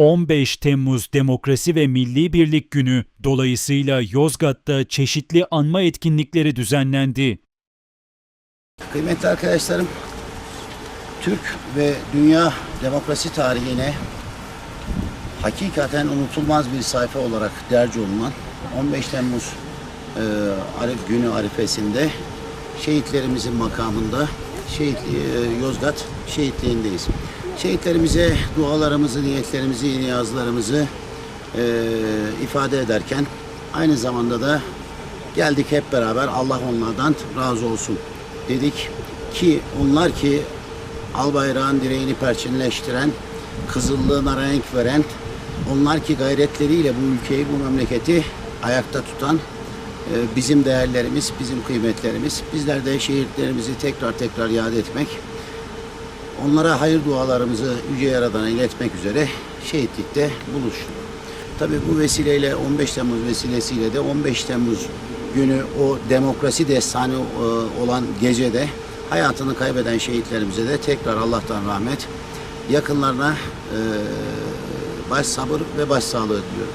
15 Temmuz Demokrasi ve Milli Birlik Günü dolayısıyla Yozgat'ta çeşitli anma etkinlikleri düzenlendi. Kıymetli arkadaşlarım, Türk ve dünya demokrasi tarihine hakikaten unutulmaz bir sayfa olarak derc olunan 15 Temmuz e, Arif günü arifesinde şehitlerimizin makamında şehit, e, Yozgat şehitliğindeyiz. Şehitlerimize dualarımızı, niyetlerimizi, niyazlarımızı e, ifade ederken aynı zamanda da geldik hep beraber Allah onlardan razı olsun dedik ki onlar ki al bayrağın direğini perçinleştiren, kızıllığına renk veren, onlar ki gayretleriyle bu ülkeyi, bu memleketi ayakta tutan e, bizim değerlerimiz, bizim kıymetlerimiz. Bizler de şehitlerimizi tekrar tekrar yad etmek, onlara hayır dualarımızı Yüce Yaradan'a iletmek üzere şehitlikte buluştuk. Tabii bu vesileyle 15 Temmuz vesilesiyle de 15 Temmuz günü o demokrasi destanı e, olan gecede hayatını kaybeden şehitlerimize de tekrar Allah'tan rahmet, yakınlarına e, baş sabır ve baş sağlığı diliyorum.